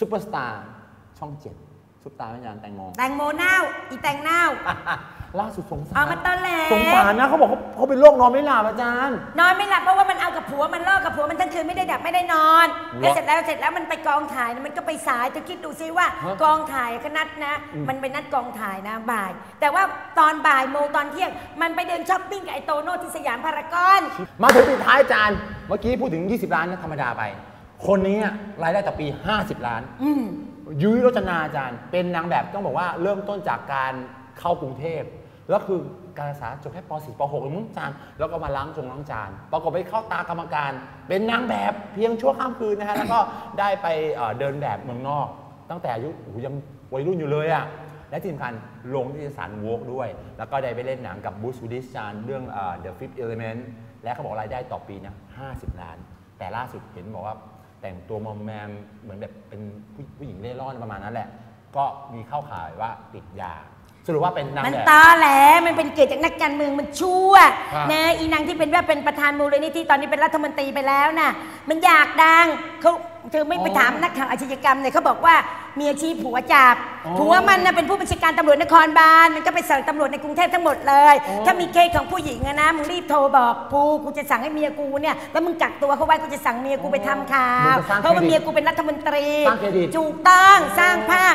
ซุปเปอร์สตาร์ช่องเจ็ดซุปตาร์ไม่ยานแตงโมแตงโมเน่าอีแตงเน่าล่าสุดสงสารเอามาต้นแหลสงสารนะเขาบอกเขาเขาเป็นโรคนอนไม่หลับอาจารย์ นอนไม่หลับเพราะว่ามันเอากับผัวมันล่อกับผัวมันทั้งคืนไม่ได้ดับไม่ได้นอนเหรอแล้วเสร็จแล้วเสร็จแล้วมันไปกองถ่ายนะมันก็ไปสายเธอคิดดูซิว่า ฮะกองถ่ายก็นัดนะ มันไปนัดกองถ่ายนะบ่าย แต่ว่าตอนบ่ายโมงตอนเที่ยง มันไปเดินช้อปปิ้งกับไอโตโน่ที่สยามพารากอน มาถึงปิดท้ายอาจารย์ เมื่อกี้พูดถึง 20 ล้านนะธรรมดาไป คนนี้อะรายได้ต่อปี 50 ล้านอืมยุ้ยรจนาอาจารย์ เป็นนางแบบต้องบอกว่าเริ่มต้นจากการเข้ากรุงเทพแล้วคือการศึกษาจบแค่ป .4 ป .6 เองมั้งอาจารย์แล้วก็มาล้างจงล้างจานปรากฏไปเข้าตากรรมการ เป็นนางแบบเพียงชั่วข้ามคืนนะฮะแล้วก็ได้ไปเอ่อเดินแบบเมืองนอก ตั้งแต่อายุโอ้โหยังวัยรุ่นอยู่เลยอะและที่สำคัญลงที่สารโวกด้วย แล้วก็ได้ไปเล่นหนังกับบูส w ูดิสจานเรื่องเอ่อ The Fifth Element และเขาบอกรายได้ต่อปีนะ50 ล้าน แต่ล่าสุดเห็นบอกว่า แต่งตัวมอมแมมเหมือนแบบเป็นผู้หญิงเล่ร่อนประมาณนั้นแหละ ก็มีเข้าข่ายว่าติดยา รุปว่าเป็นนางมันแบบ ตอแหลมันเป็นเกียรติจากนักการเมืองมันชั่วครับนะอีนางที่เป็นว่าเป็นประธานมูลนิธิตอนนี้เป็นรัฐมนตรีไปแล้วน่ะ มันอยากดังเขาเธอไม่ไปถามนักข่าวอาชญากรรมเนี่ยเขาบอกว่าเมียชี้ผัวจับอ๋อผัวมันน่ะเป็นผู้บัญชาการตำรวจนครบาลมันก็ไปสั่งตำรวจในกรุงเทพทั้งหมดเลย อ๋อ ถ้ามีเคสของผู้หญิงอะนะมึงรีบโทรบอกกูกูจะสั่งให้เมียกูเนี่ยแล้วมึงกักตัวเขาไว้กูจะสั่งเมียกูไปทำข่าวมึงจะสร้างเพราะว่าเครดิตเมียกูเป็นรัฐมนตรีสร้างเครดิตถูกต้องสร้างภาพ